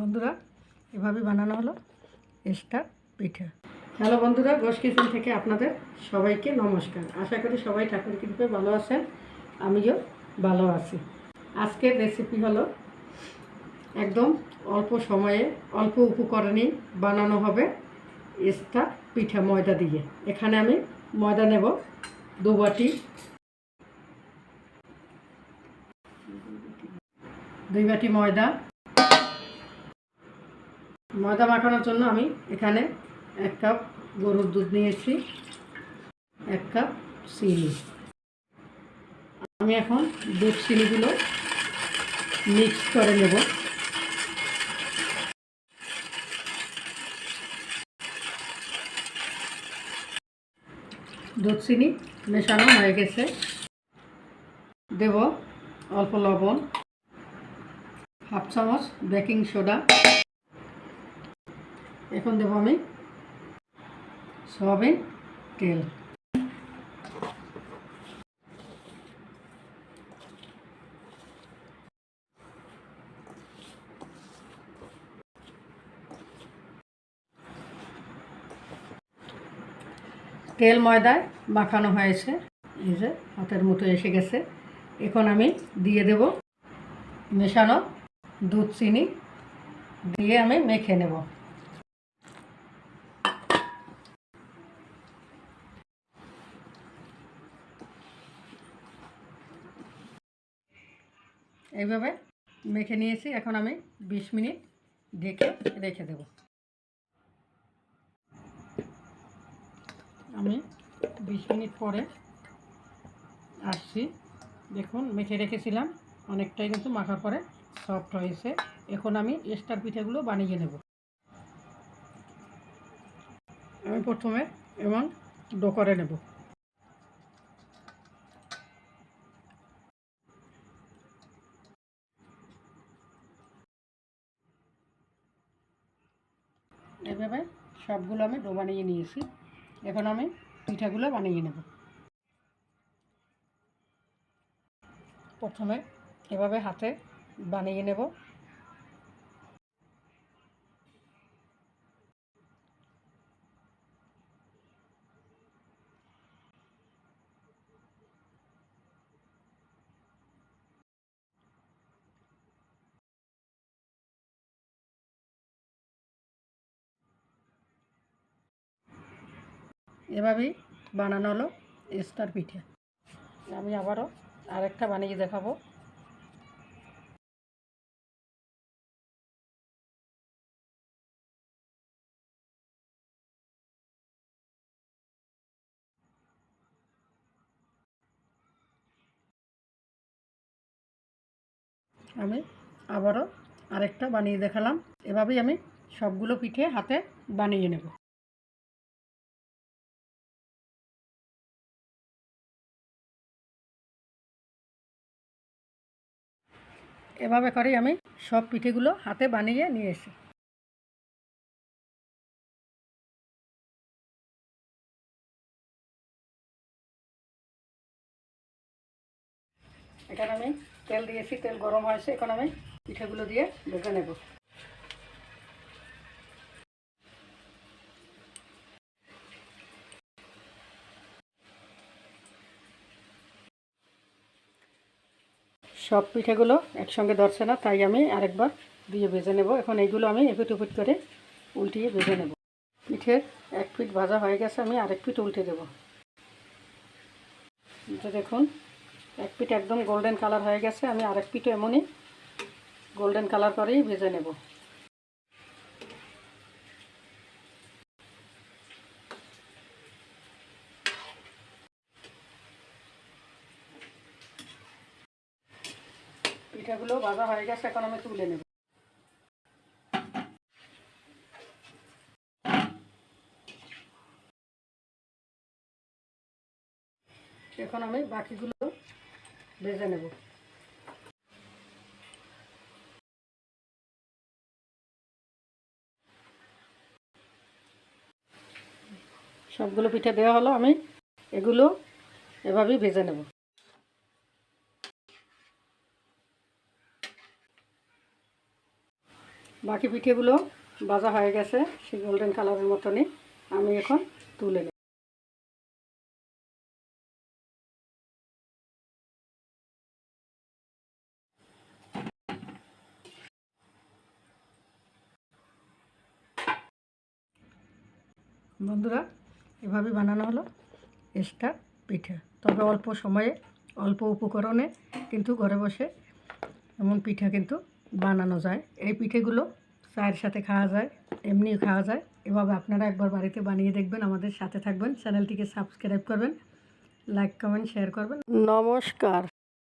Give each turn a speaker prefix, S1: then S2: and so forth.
S1: বন্ধুরা এভাবে বানানো হলো স্টার পিঠা। হ্যালো বন্ধুরা গোস কিচেন থেকে আপনাদের সবাইকে নমস্কার। আশা করি সবাই ঠাকুর কৃপে ভালো আছেন, আমিও ভালো আছি। আজকের রেসিপি হলো একদম অল্প সময়ে অল্প উপকরণেই বানানো হবে স্টার পিঠা ময়দা দিয়ে। এখানে আমি ময়দা নেব দু বাটি। দুই বাটি ময়দা। ময়দা মাখানোর জন্য আমি এখানে এক কাপ গরুর দুধ নিয়েছি, এক কাপ চিনি। আমি এখন দুধ চিনিগুলো মিক্স করে নেব। দুধ চিনি মেশানো হয়ে গেছে। দেব অল্প লবণ, হাফ চামচ বেকিং সোডা। এখন দেবো আমি সয়াবিন তেল। তেল ময়দায় মাখানো হয়েছে। এই যে হাতের মুঠো এসে গেছে। এখন আমি দিয়ে দেব মেশানো দুধ চিনি। দিয়ে আমি মেখে নেব। এইভাবে মেখে নিয়েছি। এখন আমি বিশ মিনিট ঢেকে রেখে দেব। আমি বিশ মিনিট পরে আসছি। দেখুন, মেখে রেখেছিলাম। অনেকটাই কিন্তু মাখার পরে সফট হয়েছে। এখন আমি স্টার পিঠাগুলো বানিয়ে নেব। আমি প্রথমে এবং ডো করে নেব। এভাবে সবগুলো আমি ডো বানিয়ে নিয়েছি। এখন আমি পিঠাগুলো বানিয়ে নেব। প্রথমে এভাবে হাতে বানিয়ে নেব। এভাবেই বানানো হলো স্টার পিঠে। আমি আবারও আরেকটা বানিয়ে দেখাবো। আমি আবারও আরেকটা বানিয়ে দেখালাম। এভাবেই আমি সবগুলো পিঠে হাতে বানিয়ে নেব। এভাবে করেই আমি সব পিঠেগুলো হাতে বানিয়ে নিয়ে এসি এখানে আমি তেল দিয়েছি, তেল গরম হয়েছে, এখন আমি পিঠেগুলো দিয়ে ভেজে নেব। সব পিঠেগুলো একসঙ্গে ধরছে না, তাই আমি আরেকবার দিয়ে ভেজে নেব। এখন এইগুলো আমি এপিট উপিট করে উল্টিয়ে ভেজে নেব। পিঠের এক পিঠ ভাজা হয়ে গেছে, আমি আরেক পিঠ উল্টে দেব। তো দেখুন, এক পিঠ একদম গোল্ডেন কালার হয়ে গেছে, আমি আরেক পিঠও এমনই গোল্ডেন কালার করেই ভেজে নেব। পিঠাগুলো ভাজা হয়ে গেছে, এখন আমি তুলে নেব। এখন আমি বাকিগুলো ভেজে নেব। সবগুলো পিঠে দেওয়া হলো, আমি এগুলো এভাবেই ভেজে নেব। বাকি পিঠেগুলো ভাজা হয়ে গেছে, সেই গোল্ডেন কালারের মতনই আমি এখন তুলে নিই বন্ধুরা, এভাবে বানানো হলো এক্সট্রা পিঠা। তবে অল্প সময়ে, অল্প উপকরণে কিন্তু ঘরে বসে এমন পিঠা কিন্তু বানানো যায়। এই পিঠেগুলো চায়ের সাথে খাওয়া যায়, এমনিও খাওয়া যায়। এভাবে আপনারা একবার বাড়িতে বানিয়ে দেখবেন, আমাদের সাথে থাকবেন। চ্যানেলটিকে সাবস্ক্রাইব করবেন, লাইক, কমেন্ট, শেয়ার করবেন। নমস্কার।